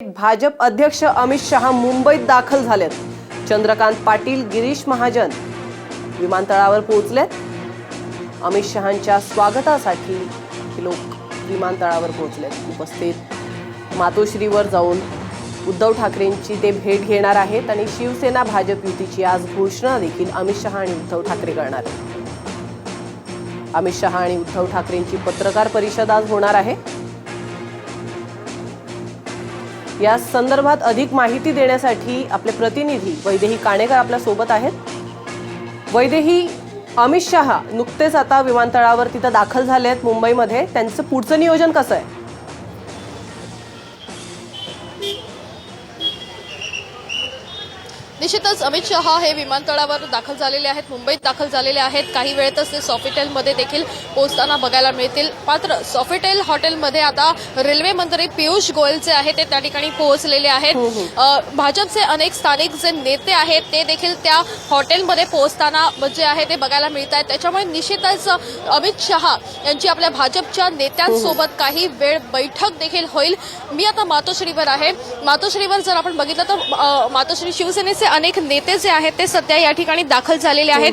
भाजप अध्यक्ष अमित शहा मुंबईत दाखल झालेत. चंद्रकांत पाटील गिरीश महाजन विमानतळावर पोहोचलेत. अमित शहांच्या स्वागतासाठी लोक विमानतळावर पोहोचलेत. उपस्थित मातोश्रीवर जाऊन उद्धव ठाकरेंची ते भेट घेणार आहेत आणि शिवसेना भाजप युतीची आज घोषणा देखील अमित शहा आणि उद्धव ठाकरे करणार आहेत. अमित शहा आणि उद्धव ठाकरेंची पत्रकार परिषद आज होणार आहे. या संदर्भात अधिक माहिती देण्यासाठी आपले प्रतिनिधी वैदेही काणेकर आपल्यासोबत आहेत. वैदेही अमित शहा नुकतेच आता विमानतळावर तिथं दाखल झाले आहेत मुंबईमध्ये. त्यांचं पुढचं नियोजन कसं आहे? निश्चितच अमित शहा हे विमानतळावर दाखल झालेले आहेत मुंबईत दाखल झालेले आहेत. काही वेळेतच ते सॉफिटेलमध्ये देखील पोहोचताना बघायला मिळतील. मात्र सॉफिटेल हॉटेलमध्ये आता रेल्वे मंत्री पियुष गोयल जे आहेत ते त्या ठिकाणी पोहोचलेले आहेत. अ, भाजपचे अनेक स्थानिक जे नेते आहेत ते देखील त्या हॉटेलमध्ये पोहोचताना जे आहे ते बघायला मिळत आहेत. त्याच्यामुळे निश्चितच अमित शहा यांची आपल्या भाजपच्या नेत्यांसोबत काही वेळ बैठक देखील होईल. मी आता मातोश्रीवर आहे. मातोश्रीवर जर आपण बघितलं तर मातोश्री शिवसेनेचे अनेक नेते जे आहेत ते सध्या या ठिकाणी दाखल झालेले आहेत.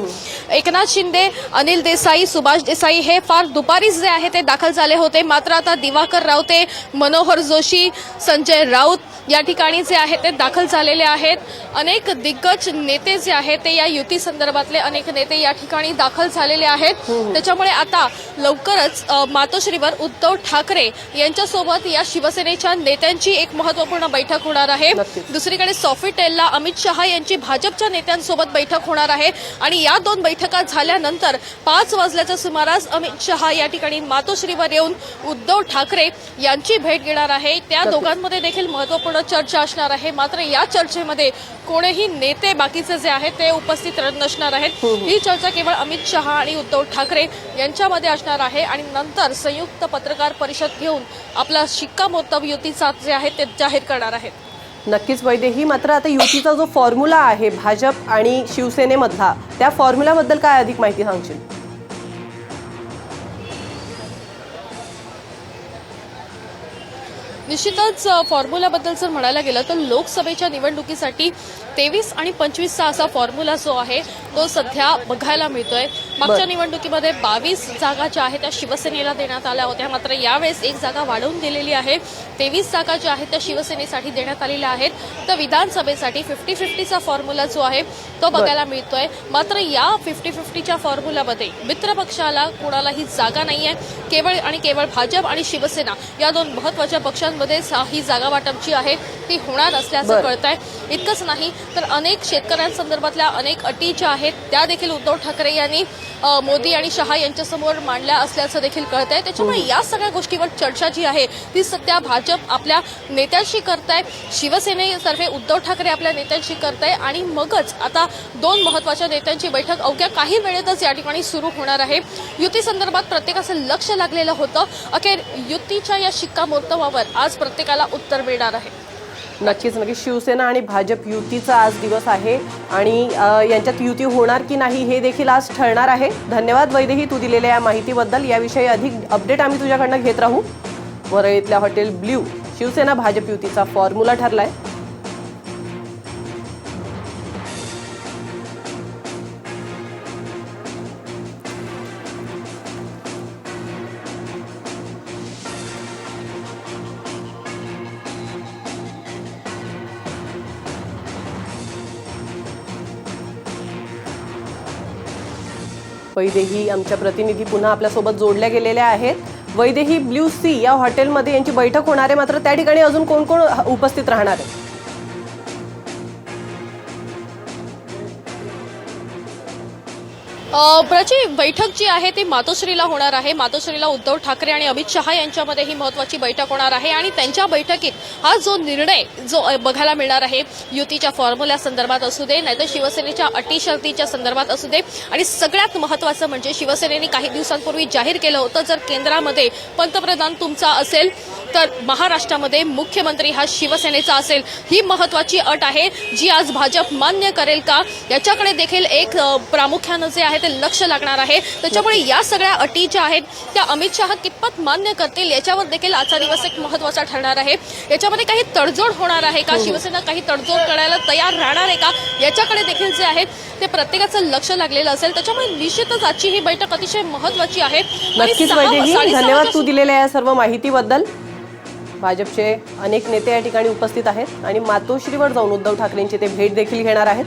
एकनाथ शिंदे अनिल देसाई सुभाष देसाई हे फार दुपारीच जे आहे ते दाखल झाले होते. मात्र आता दिवाकर रावते मनोहर जोशी संजय राऊत या ठिकाणी जे आहे ते दाखल झालेले आहेत. अनेक दिग्गज नेते जे आहेत ते या युती संदर्भातले अनेक नेते या ठिकाणी दाखल झालेले आहेत. त्याच्यामुळे आता लवकरच मातोश्रीवर उद्धव ठाकरे यांच्यासोबत या शिवसेनेच्या नेत्यांची एक महत्त्वपूर्ण बैठक होणार आहे. दुसरीकडे सॉफिटेलला अमित शहा यांची भाजपच्या नेत्यांसोबत बैठक होणार आहे. आणि या दोन बैठका झाल्यानंतर पाच वाजल्याच्या सुमारास अमित शहा या ठिकाणी मातोश्रीवर येऊन उद्धव ठाकरे यांची भेट घेणार आहे. त्या. दोघांमध्ये देखील महत्त्वपूर्ण चर्चा असणार आहे. मात्र या चर्चेमध्ये कोणीही नेते बाकीचे जे आहेत ते उपस्थित नसणार आहेत. ही चर्चा केवळ अमित शहा आणि उद्धव ठाकरे यांच्यामध्ये असणार आहे. आणि नंतर संयुक्त पत्रकार परिषद घेऊन आपला शिक्कामोर्तब युतीचा जे आहे ते जाहीर करणार आहेत. नक्कीच वैदेही मात्र आता युतीचा जो फॉर्म्युला आहे भाजप आणि शिवसेनेमधला त्या फॉर्म्युल्याबद्दल काय अधिक माहिती सांगशील? निश्चितच फॉर्म्युलाबद्दल जर म्हणायला गेलं तर लोकसभेच्या निवडणुकीसाठी तेवीस आणि पंचवीसचा असा फॉर्म्युला जो आहे तो सध्या बघायला मिळतोय. मागच्या. निवडणुकीमध्ये बावीस जागा ज्या आहेत त्या शिवसेनेला देण्यात आल्या होत्या. मात्र यावेळेस एक जागा वाढवून दिलेली आहे. तेवीस जागा ज्या आहेत त्या शिवसेनेसाठी देण्यात आलेल्या आहेत. तर विधानसभेसाठी फिफ्टी फिफ्टीचा फॉर्म्युला जो आहे तो बघायला मिळतोय. मात्र या फिफ्टी फिफ्टीच्या फॉर्म्युलामध्ये मित्र पक्षाला कोणालाही जागा नाहीये. केवळ आणि केवळ भाजप आणि शिवसेना या दोन महत्त्वाच्या पक्षांमध्येच ही जागा वाटप जी आहे. ती होणार असल्याचं. कळत आहे इतकंच नाही तर अनेक शेतकऱ्यांसंदर्भातल्या अनेक अटी ज्या आहेत त्या देखील उद्धव ठाकरे यांनी मोदी आणि शहा यांच्यासमोर मांडल्या असल्याचं देखील कळत आहे त्याच्यामुळे या सगळ्या गोष्टीवर चर्चा जी आहे ती सध्या भाजप आपल्या नेत्यांशी करत आहे शिवसेनेतर्फे उद्धव ठाकरे आपल्या नेत्यांशी करत आहे आणि मगच आता दोन महत्त्वाच्या नेत्यांची बैठक अवघ्या काही वेळेतच या ठिकाणी सुरू होणार आहे. युती संदर्भात प्रत्येकाचं लक्ष लागलेलं होतं. अखेर युतीच्या या शिक्कामोर्तबावर आज प्रत्येकाला उत्तर मिळणार आहे. नक्कीच. नक्कीच शिवसेना आणि भाजप युतीचा आज दिवस आहे आणि यांच्यात युती होणार की नाही हे देखील आज ठरणार आहे. धन्यवाद वैदेही तू दिलेल्या या माहितीबद्दल. याविषयी अधिक अपडेट आम्ही तुझ्याकडनं घेत राहू. वरळीतल्या हॉटेल ब्ल्यू शिवसेना भाजप युतीचा फॉर्म्युला ठरलाय. वैदेही आमच्या प्रतिनिधी पुन्हा आपल्यासोबत जोडल्या गेलेल्या आहेत. वैदेही ब्ल्यू सी या हॉटेलमध्ये यांची बैठक होणार आहे. मात्र त्या ठिकाणी अजून कोण कोण उपस्थित राहणार आहे? प्राची बैठक जी आहे ती मातोश्रीला होणार आहे. मातोश्रीला उद्धव ठाकरे आणि अमित शहा यांच्यामध्ये ही महत्वाची बैठक होणार आहे आणि त्यांच्या बैठकीत हा जो निर्णय जो बघायला मिळणार आहे युतीच्या फॉर्म्युल्या संदर्भात असू दे नाहीतर शिवसेनेच्या अटी शर्तीच्या संदर्भात असू दे आणि सगळ्यात महत्वाचं म्हणजे शिवसेनेने काही दिवसांपूर्वी जाहीर केलं होतं. जर केंद्रामध्ये पंतप्रधान तुमचा असेल तर महाराष्ट्रामध्ये मुख्यमंत्री हा शिवसेनेचा असेल. ही महत्वाची अट आहे जी आज भाजप मान्य करेल का? याच्याकडे देखील एक प्रामुख्यानं जे आहे ते लक्ष लागणार आहे. त्याच्यामुळे या सगळ्या अटी ज्या आहेत त्या अमित शहा कितपत मान्य करतील याच्यावर देखील आजचा दिवस एक महत्त्वाचा ठरणार आहे. याच्यामध्ये काही तडजोड होणार आहे का? शिवसेना काही तडजोड करायला तयार राहणार आहे का? याच्याकडे देखील जे आहे ते प्रत्येकाचं लक्ष लागलेलं असेल. त्याच्यामुळे निश्चितच आजची ही बैठक अतिशय महत्वाची आहे. नक्कीच धन्यवाद तू दिलेल्या या सर्व माहितीबद्दल. भाजपचे अनेक नेते या ठिकाणी उपस्थित आहेत आणि मातोश्रीवर जाऊन उद्धव ठाकरेंची ते भेट देखील घेणार आहेत.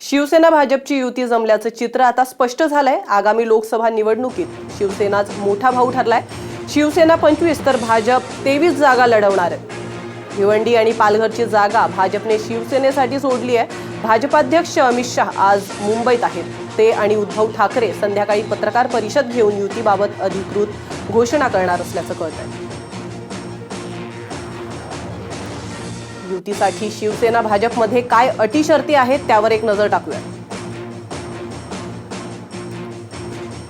शिवसेना भाजपची युती जमल्याचं चित्र आता स्पष्ट झालंय आगामी लोकसभा निवडणुकीत. शिवसेनाच मोठा भाऊ ठरलाय. शिवसेना पंचवीस तर भाजप तेवीस जागा लढवणार आहे. भिवंडी आणि पालघरची जागा भाजपने शिवसेनेसाठी सोडली आहे भाजपाध्यक्ष अमित शहा आज मुंबईत आहेत. ते आणि उद्धव ठाकरे संध्याकाळी पत्रकार परिषद घेऊन युतीबाबत अधिकृत घोषणा करणार असल्याचं कळत आहे युतीसाठी शिवसेना भाजपमध्ये काय अटी शर्ती आहेत त्यावर एक नजर टाकूया.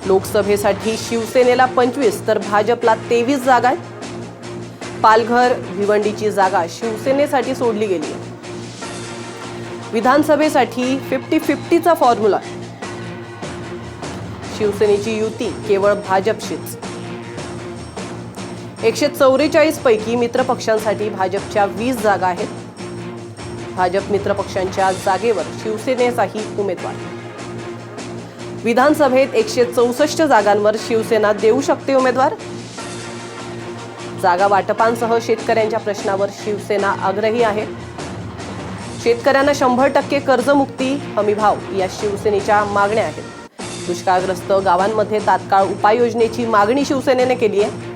लोकसभेसाठी शिवसेनेला पंचवीस तर भाजपला तेवीस जागा आहेत. पालघर भिवंडीची जागा शिवसेनेसाठी सोडली गेली आहे. विधानसभेसाठी फिफ्टी फिफ्टीचा फॉर्म्युला आहे. शिवसेनेची युती केवळ भाजपशीच. एकशे चौवेचाळीस पैकी मित्रपक्षांसाठी भाजपच्या वीस जागा आहेत. भाजप मित्रपक्षांच्या जागेवर शिवसेनेचाही उमेदवार. विधानसभेत एकशे चौसष्ट जागांवर शिवसेना देऊ शकते उमेदवार. जागा वाटपांसह शेतकऱ्यांच्या प्रश्नावर शिवसेना आग्रही आहे. शेतकऱ्यांना शंभर टक्के कर्जमुक्ती हमीभाव या शिवसेनेच्या मागण्या आहेत. दुष्काळग्रस्त गावांमध्ये तात्काळ उपाययोजनेची मागणी शिवसेनेने केली आहे.